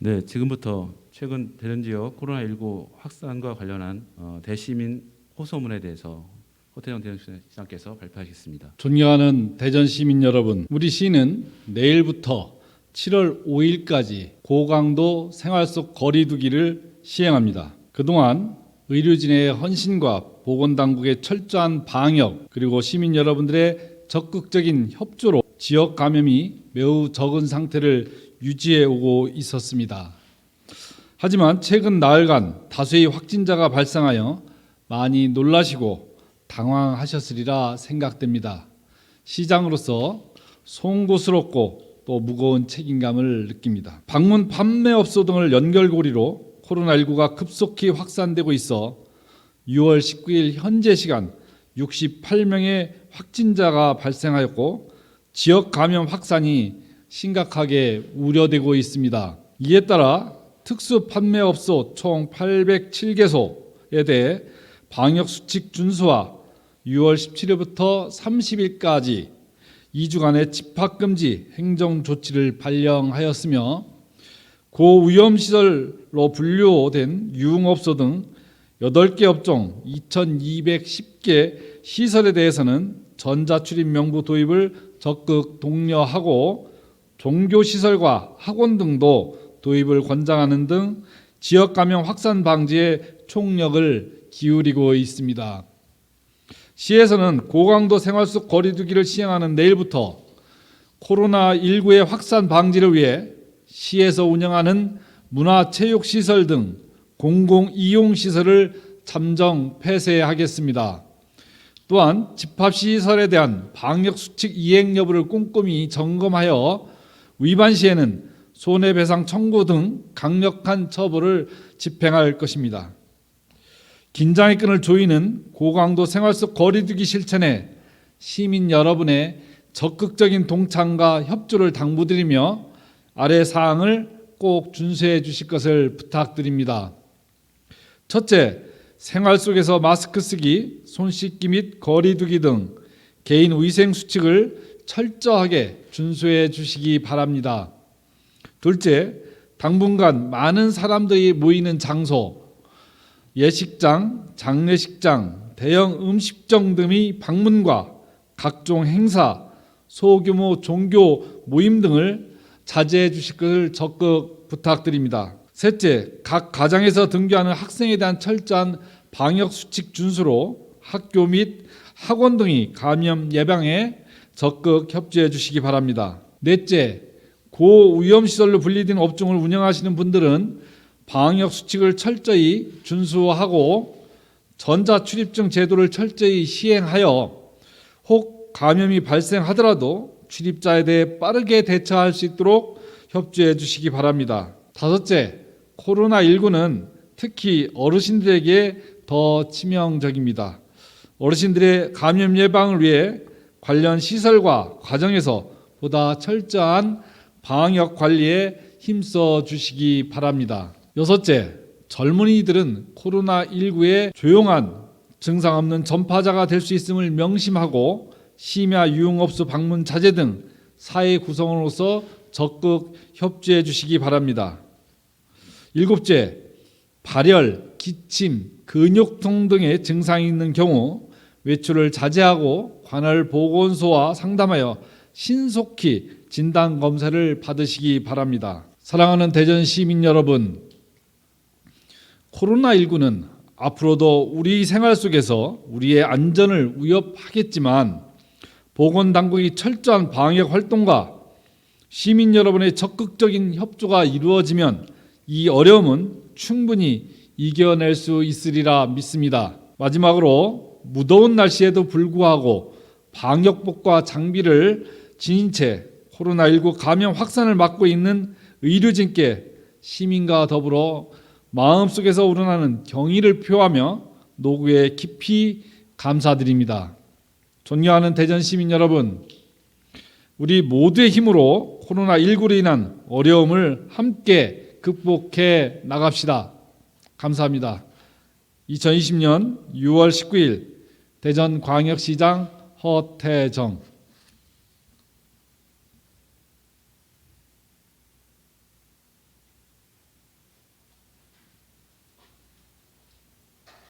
네, 지금부터 최근 대전 지역 코로나19 확산과 관련한 어, 대시민 호소문에 대해서 호태영 대전시장께서 발표하시겠습니다. 존경하는 대전 시민 여러분, 우리 시는 내일부터 7월 5일까지 고강도 생활 속 거리두기를 시행합니다. 그동안 의료진의 헌신과 보건당국의 철저한 방역 그리고 시민 여러분들의 적극적인 협조로 지역 감염이 매우 적은 상태를 유지해 오고 있었습니다. 하지만 최근 나흘간 다수의 확진자가 발생하여 많이 놀라시고 당황하셨으리라 생각됩니다. 시장으로서 송구스럽고 또 무거운 책임감을 느낍니다. 방문 판매업소 등을 연결고리로 코로나19가 급속히 확산되고 있어 6월 19일 현재 시간 68명의 확진자가 발생하였고 지역 감염 확산이 심각하게 우려되고 있습니다. 이에 따라 특수 판매업소 총 807개소에 대해 방역 수칙 준수와 6월 17일부터 30일까지 2주간의 집합 금지 행정 조치를 발령하였으며 고위험 시설로 분류된 유흥업소 등 8개 업종 2210개 시설에 대해서는 전자출입 명부 도입을 적극 독려하고 종교시설과 학원 등도 도입을 권장하는 등 지역 감염 확산 방지에 총력을 기울이고 있습니다. 시에서는 고강도 생활 속 거리두기를 시행하는 내일부터 코로나19의 확산 방지를 위해 시에서 운영하는 문화체육시설 등 공공이용시설을 잠정 폐쇄하겠습니다. 또한 집합시설에 대한 방역수칙 이행 여부를 꼼꼼히 점검하여 위반 시에는 손해배상 청구 등 강력한 처벌을 집행할 것입니다. 긴장의 끈을 조이는 고강도 생활 속 거리두기 실천에 시민 여러분의 적극적인 동참과 협조를 당부드리며 아래 사항을 꼭 준수해 주실 것을 부탁드립니다. 첫째, 생활 속에서 마스크 쓰기, 손 씻기 및 거리두기 등 개인 위생 수칙을 철저하게 준수해 주시기 바랍니다. 둘째, 당분간 많은 사람들이 모이는 장소, 예식장, 장례식장, 대형 음식점 등의 방문과 각종 행사, 소규모 종교 모임 등을 자제해 주실 것을 적극 부탁드립니다. 셋째, 각 가정에서 등교하는 학생에 대한 철저한 방역 수칙 준수로 학교 및 학원 등의 감염 예방에 적극 협조해 주시기 바랍니다. 넷째, 고위험 시설로 분리된 업종을 운영하시는 분들은 방역 수칙을 철저히 준수하고 전자 출입증 제도를 철저히 시행하여 혹 감염이 발생하더라도 출입자에 대해 빠르게 대처할 수 있도록 협조해 주시기 바랍니다. 다섯째, 코로나19는 특히 어르신들에게 더 치명적입니다. 어르신들의 감염 예방을 위해 관련 시설과 과정에서 보다 철저한 방역 관리에 힘써 주시기 바랍니다. 여섯째, 젊은이들은 코로나19의 조용한 증상 없는 전파자가 될 수 있음을 명심하고 심야 유흥업소 방문 자제 등 사회 구성원으로서 적극 협조해 주시기 바랍니다. 일곱째, 발열, 기침, 근육통 등의 증상이 있는 경우 외출을 자제하고 관할 보건소와 상담하여 신속히 진단 검사를 받으시기 바랍니다. 사랑하는 대전 시민 여러분, 코로나19는 앞으로도 우리 생활 속에서 우리의 안전을 위협하겠지만 보건 당국이 철저한 방역 활동과 시민 여러분의 적극적인 협조가 이루어지면 이 어려움은 충분히 이겨낼 수 있으리라 믿습니다. 마지막으로 무더운 날씨에도 불구하고 방역복과 장비를 지닌 채 코로나19 감염 확산을 막고 있는 의료진께 시민과 더불어 마음속에서 우러나는 경의를 표하며 노구에 깊이 감사드립니다. 존경하는 대전 시민 여러분, 우리 모두의 힘으로 코로나19로 인한 어려움을 함께 극복해 나갑시다. 감사합니다. 2020년 6월 19일 대전 광역시장 허태정